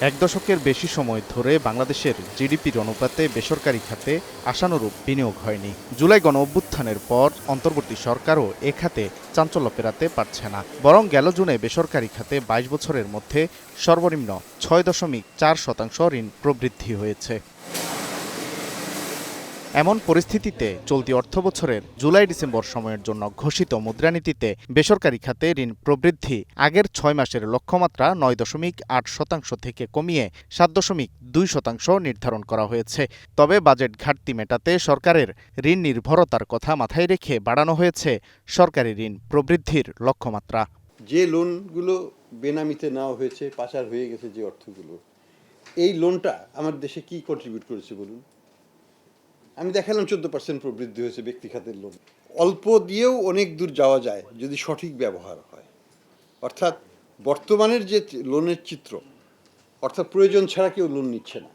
এক দশকের বেশি সময় ধরে বাংলাদেশের জিডিপির অনুপাতে বেসরকারি খাতে আশানুরূপ বিনিয়োগ হয়নি। জুলাই গণ অভ্যুত্থানের পর অন্তর্বর্তী সরকারও এ খাতে চাঞ্চল্য পেরাতে পারছে না। বরং গেল জুনে বেসরকারি খাতে বাইশ বছরের মধ্যে সর্বনিম্ন ছয় দশমিক চার শতাংশ ঋণ প্রবৃদ্ধি হয়েছে। এমন পরিস্থিতিতে চলতি অর্থবছরের জুলাই ডিসেম্বর সময়ের জন্য ঘোষিত মুদ্রানীতিতে বেসরকারি খাতে ঋণ প্রবৃদ্ধি আগের ছয় মাসের লক্ষ্যমাত্রা নয় দশমিক আট শতাংশ থেকে কমিয়ে সাত দশমিক দুই শতাংশ নির্ধারণ করা হয়েছে। তবে বাজেট ঘাটতি মেটাতে সরকারের ঋণ নির্ভরতার কথা মাথায় রেখে বাড়ানো হয়েছে সরকারি ঋণ প্রবৃদ্ধির লক্ষ্যমাত্রা। যে লোনগুলো বেনামিতে নেওয়া হয়েছে, পাচার হয়ে গেছে যে অর্থগুলো, এই লোনটা আমার দেশে কি কন্ট্রিবিউট করেছে বলুন? আমি দেখালাম চোদ্দ পার্সেন্ট প্রবৃদ্ধি হয়েছে ব্যক্তি খাতের লোন অল্প দিয়েও অনেক দূর যাওয়া যায় যদি সঠিক ব্যবহার হয়। অর্থাৎ বর্তমানের যে লোনের চিত্র, অর্থাৎ প্রয়োজন ছাড়া কেউ লোন নিচ্ছে না।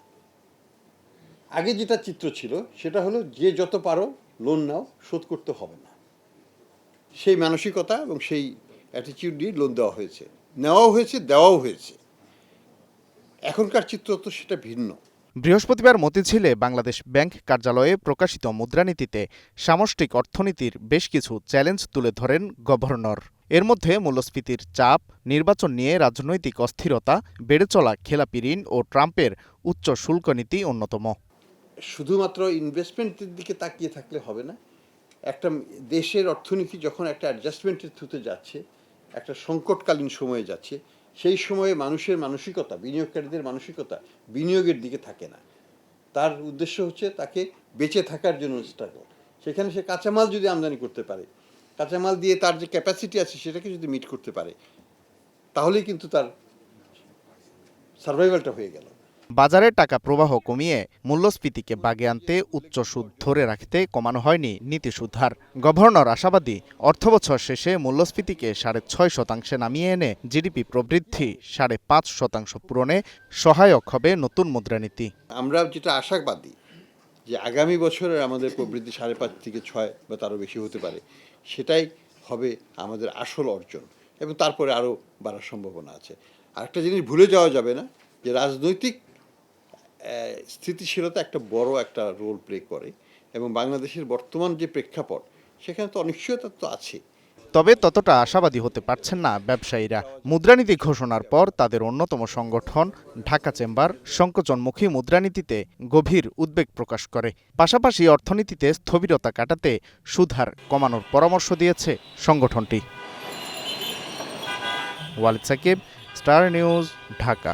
আগে যেটা চিত্র ছিল, সেটা হলো যে যত পারো লোন নাও, শোধ করতে হবে না। সেই মানসিকতা এবং সেই অ্যাটিটিউড দিয়ে লোন দেওয়া হয়েছে। নেওয়াও হয়েছে, দেওয়াও হয়েছে। এখনকার চিত্র তো সেটা ভিন্ন। বৃহস্পতিবার মতিঝিলে বাংলাদেশ ব্যাংক কার্যালয়ে প্রকাশিত মুদ্রানীতিতে সামষ্টিক অর্থনীতির বেশ কিছু চ্যালেঞ্জ তুলে ধরেন গভর্নর। এর মধ্যে মূল্যস্ফীতির চাপ, নির্বাচন নিয়ে রাজনৈতিক অস্থিরতা, বেড়ে চলা খেলাপি ঋণ ও ট্রাম্পের উচ্চ শুল্ক নীতি অন্যতম। শুধুমাত্র ইনভেস্টমেন্টের দিকে তাকিয়ে থাকলে হবে না, একটা দেশের অর্থনীতি যখন একটা অ্যাডজাস্টমেন্টের থ্রুতে যাচ্ছে, একটা সংকটকালীন সময়ে যাচ্ছে সেই সময়ে মানুষের মানসিকতা, বিনিয়োগকারীদের মানসিকতা বিনিয়োগের দিকে থাকে না। তার উদ্দেশ্য হচ্ছে তাকে বেঁচে থাকার জন্য স্ট্রাগল সেখানে সে কাঁচামাল যদি আমদানি করতে পারে, কাঁচামাল দিয়ে তার যে ক্যাপাসিটি আছে সেটাকে যদি মিট করতে পারে, তাহলেই কিন্তু তার সার্ভাইভালটা হয়ে গেল। বাজারে টাকা প্রবাহ কমিয়ে মূল্যস্ফীতিকে বাগে আনতে উচ্চ সুদ ধরে রাখতে কমানো হয়নি নীতি সুধার। গভর্নর আশাবাদী অর্থবছর শেষে মূল্যস্ফীতিকে সাড়ে ছয় শতাংশে নামিয়ে এনে জিডিপি প্রবৃদ্ধি সাড়ে পাঁচ শতাংশ পূরণে সহায়ক হবে নতুন মুদ্রানীতি। আমরা যেটা আশাবাদী, যে আগামী বছরের আমাদের প্রবৃদ্ধি সাড়ে পাঁচ থেকে ছয় বা তারও বেশি হতে পারে, সেটাই হবে আমাদের আসল অর্জন এবং তারপরে আরও বাড়ার সম্ভাবনা আছে। আরেকটা জিনিস ভুলে যাওয়া যাবে না, যে রাজনৈতিক স্থিতিশীলতা একটা বড় একটা রোল প্লে করে এবং বাংলাদেশের বর্তমান যে প্রেক্ষাপট, সেখানে তো অনিশ্চয়তা তো আছে। তবে ততটা আশাবাদী হতে পারছেন না ব্যবসায়ীরা। মুদ্রানীতি ঘোষণার পর তাদের অন্যতম সংগঠন, ঢাকা চেম্বার, সংকোচনমুখী মুদ্রানীতিতে গভীর উদ্বেগ প্রকাশ করে। পাশাপাশি অর্থনীতিতে স্থবিরতা কাটাতে সুধার কমানোর পরামর্শ দিয়েছে সংগঠনটি। Walid Sakib, star news, Dhaka.